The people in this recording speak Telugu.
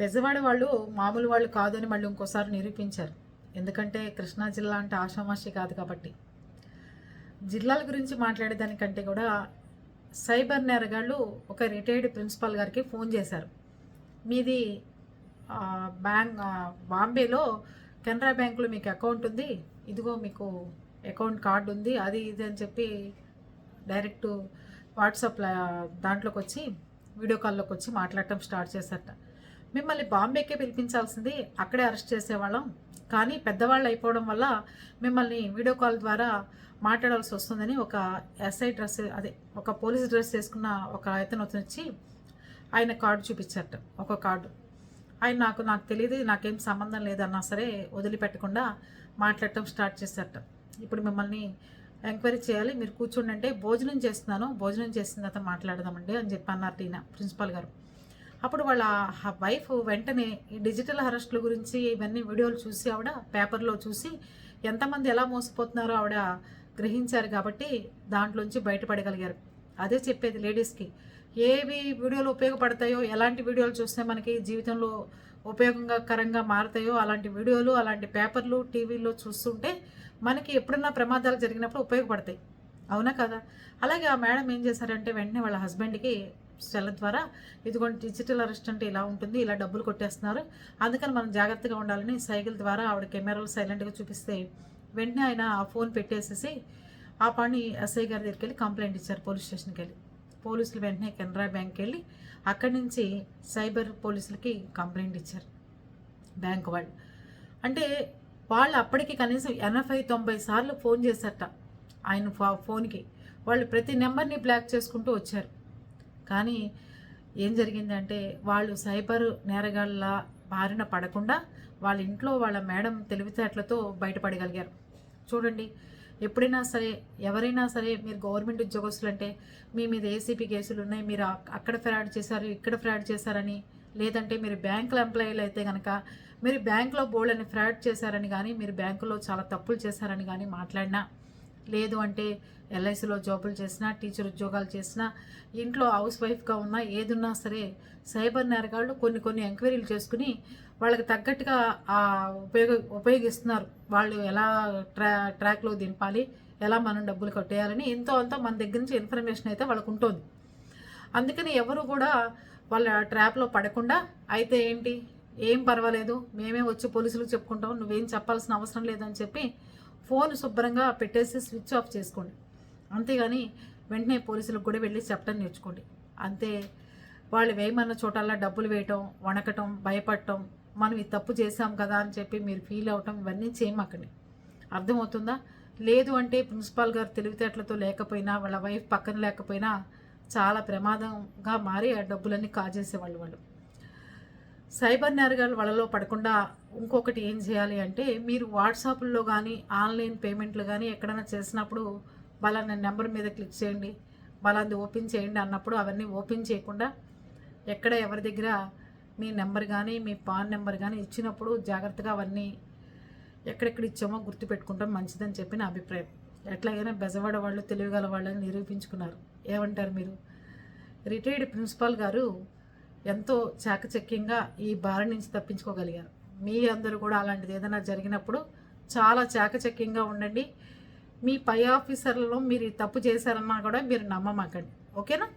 బెజవాడ వాళ్ళు మామూలు వాళ్ళు కాదని మళ్ళీ ఇంకోసారి నిరూపించారు. ఎందుకంటే కృష్ణా జిల్లా అంటే ఆషామాషి కాదు కాబట్టి. జిల్లాల గురించి మాట్లాడేదానికంటే కూడా సైబర్ నేరగాళ్ళు ఒక రిటైర్డ్ ప్రిన్సిపాల్ గారికి ఫోన్ చేశారు. మీది బ్యాంక్ బాంబేలో కెనరా బ్యాంకులో మీకు అకౌంట్ ఉంది. ఇదిగో మీకు అకౌంట్ కార్డు ఉంది. అది ఇది అని చెప్పి డైరెక్ట్ వాట్సాప్లో దాంట్లోకి వచ్చి వీడియో కాల్లోకి వచ్చి మాట్లాడటం స్టార్ట్ చేశారట. మిమ్మల్ని బాంబేకే పిలిపించాల్సింది అక్కడే అరెస్ట్ చేసేవాళ్ళం. కానీ పెద్దవాళ్ళు అయిపోవడం వల్ల మిమ్మల్ని వీడియో కాల్ ద్వారా మాట్లాడాల్సి వస్తుందని ఒక ఎస్ఐ డ్రెస్ అదే ఒక పోలీస్ డ్రెస్ వేసుకున్న ఒక అతను వచ్చి ఆయన కార్డు చూపించారట ఒక కార్డు. ఆయన నాకు నాకు తెలియదు నాకేం సంబంధం లేదన్నా సరే వదిలిపెట్టకుండా మాట్లాడటం స్టార్ట్ చేశారట. ఇప్పుడు మిమ్మల్ని ఎంక్వైరీ చేయాలి మీరు కూర్చోండి అంటే భోజనం చేస్తున్నాను భోజనం చేసిన తర్వాత మాట్లాడదామండి అని చెప్పి అన్నారు టీనా ప్రిన్సిపాల్ గారు. అప్పుడు వాళ్ళ వైఫ్ వెంటనే ఈ డిజిటల్ అరెస్టుల గురించి ఇవన్నీ వీడియోలు చూసి ఆవిడ పేపర్లో చూసి ఎంతమంది ఎలా మోసపోతున్నారో ఆవిడ గ్రహించారు కాబట్టి దాంట్లోంచి బయటపడగలిగారు. అదే చెప్పేది లేడీస్కి. ఏవి వీడియోలు ఉపయోగపడతాయో ఎలాంటి వీడియోలు చూస్తే మనకి జీవితంలో ఉపయోగకరంగా మారుతాయో అలాంటి వీడియోలు అలాంటి పేపర్లు టీవీలో చూస్తుంటే మనకి ఎప్పుడన్నా ప్రమాదాలు జరిగినప్పుడు ఉపయోగపడతాయి. అవునా కదా? అలాగే ఆ మేడం ఏం చేశారంటే వెంటనే వాళ్ళ హస్బెండ్కి సెల్ ద్వారా ఇదిగోండి డిజిటల్ అరెస్ట్ అంటే ఇలా ఉంటుంది ఇలా డబ్బులు కొట్టేస్తున్నారు. అందుకని మనం జాగ్రత్తగా ఉండాలని సైకిల్ ద్వారా ఆవిడ కెమెరాలు సైలెంట్గా చూపిస్తే వెంటనే ఆయన ఆ ఫోన్ పెట్టేసేసి ఆ పని ఎస్ఐ గారి దగ్గరికి వెళ్ళి కంప్లైంట్ ఇచ్చారు పోలీస్ స్టేషన్కి వెళ్ళి. పోలీసులు వెంటనే కెనరా బ్యాంక్కి వెళ్ళి అక్కడి నుంచి సైబర్ పోలీసులకి కంప్లైంట్ ఇచ్చారు బ్యాంక్ వాళ్ళు. అంటే వాళ్ళు అప్పటికి కనీసం ఎనభై తొంభై సార్లు ఫోన్ చేశారట ఆయన ఫోన్కి. వాళ్ళు ప్రతి నెంబర్ని బ్లాక్ చేసుకుంటూ వచ్చారు. కానీ ఏం జరిగిందంటే వాళ్ళు సైబర్ నేరగాళ్ళ బారిన పడకుండా వాళ్ళ ఇంట్లో వాళ్ళ మేడం తెలివితేటలతో బయటపడగలిగారు. చూడండి ఎప్పుడైనా సరే ఎవరైనా సరే మీరు గవర్నమెంట్ ఉద్యోగస్తులు అంటే మీ మీద ఏసీపీ కేసులు ఉన్నాయి మీరు అక్కడ ఫ్రాడ్ చేశారు ఇక్కడ ఫ్రాడ్ చేశారని లేదంటే మీరు బ్యాంకుల ఎంప్లాయీలు అయితే కనుక మీరు బ్యాంకులో బోల్డ్ అని ఫ్రాడ్ చేశారని కానీ మీరు బ్యాంకులో చాలా తప్పులు చేశారని కానీ మాట్లాడినా లేదు అంటే ఎల్ఐసిలో జాబులు చేసినా టీచర్ ఉద్యోగాలు చేసినా ఇంట్లో హౌస్ వైఫ్గా ఉన్నా ఏదున్నా సరే సైబర్ నేరగాళ్ళు కొన్ని కొన్ని ఎంక్వైరీలు చేసుకుని వాళ్ళకి తగ్గట్టుగా ఆ ఉపయోగ ఉపయోగిస్తున్నారు. వాళ్ళు ఎలా ట్రా ట్రాక్లో దింపాలి ఎలా మనం డబ్బులు కట్టేయాలని ఎంతో అంతో మన దగ్గర నుంచి ఇన్ఫర్మేషన్ అయితే వాళ్ళకు ఉంటుంది. అందుకని ఎవరు కూడా వాళ్ళ ట్రాప్లో పడకుండా అయితే ఏంటి? ఏం పర్వాలేదు మేమే వచ్చి పోలీసులకు చెప్పుకుంటాం నువ్వేం చెప్పాల్సిన అవసరం లేదని చెప్పి ఫోన్ శుభ్రంగా పెట్టేసి స్విచ్ ఆఫ్ చేసుకోండి. అంతేగాని వెంటనే పోలీసులకు కూడా వెళ్ళి చెప్పడం నేర్చుకోండి. అంతే వాళ్ళు వేయమన్న చోటల్లా డబ్బులు వేయటం వణకటం భయపడటం మనం ఈ తప్పు చేసాం కదా అని చెప్పి మీరు ఫీల్ అవటం ఇవన్నీ చేయమాకండి. అర్థమవుతుందా? లేదు అంటే ప్రిన్సిపాల్ గారు తెలివితేటలతో లేకపోయినా వాళ్ళ వైఫ్ పక్కన లేకపోయినా చాలా ప్రమాదంగా మారి ఆ డబ్బులన్నీ కాజేసేవాళ్ళు వాళ్ళు. సైబర్ నేరగాళ్ళు వలలో పడకుండా ఇంకొకటి ఏం చేయాలి అంటే మీరు వాట్సాప్లో కానీ ఆన్లైన్ పేమెంట్లు కానీ ఎక్కడైనా చేసినప్పుడు బలానా నెంబర్ మీద క్లిక్ చేయండి. బలాంది ఓపెన్ చేయండి అన్నప్పుడు అవన్నీ ఓపెన్ చేయకుండా ఎక్కడ ఎవరి దగ్గర మీ నెంబర్ కానీ మీ పాన్ నెంబర్ కానీ ఇచ్చినప్పుడు జాగ్రత్తగా అవన్నీ ఎక్కడెక్కడ ఇచ్చామో గుర్తుపెట్టుకుంటాం. మంచిదని చెప్పి నా అభిప్రాయం. ఎట్లాగైనా బెజవాడ వాళ్ళు తెలివిగల వాళ్ళని నిరూపించుకున్నారు. ఏమంటారు మీరు? రిటైర్డ్ ప్రిన్సిపాల్ గారు ఎంతో చాకచక్యంగా ఈ బారి నుంచి తప్పించుకోగలిగారు. మీ అందరూ కూడా అలాంటిది ఏదైనా జరిగినప్పుడు చాలా చాకచక్యంగా ఉండండి. మీ పై ఆఫీసర్లలో మీరు తప్పు చేశారన్నా కూడా మీరు నమ్మమాకండి. ఓకేనా?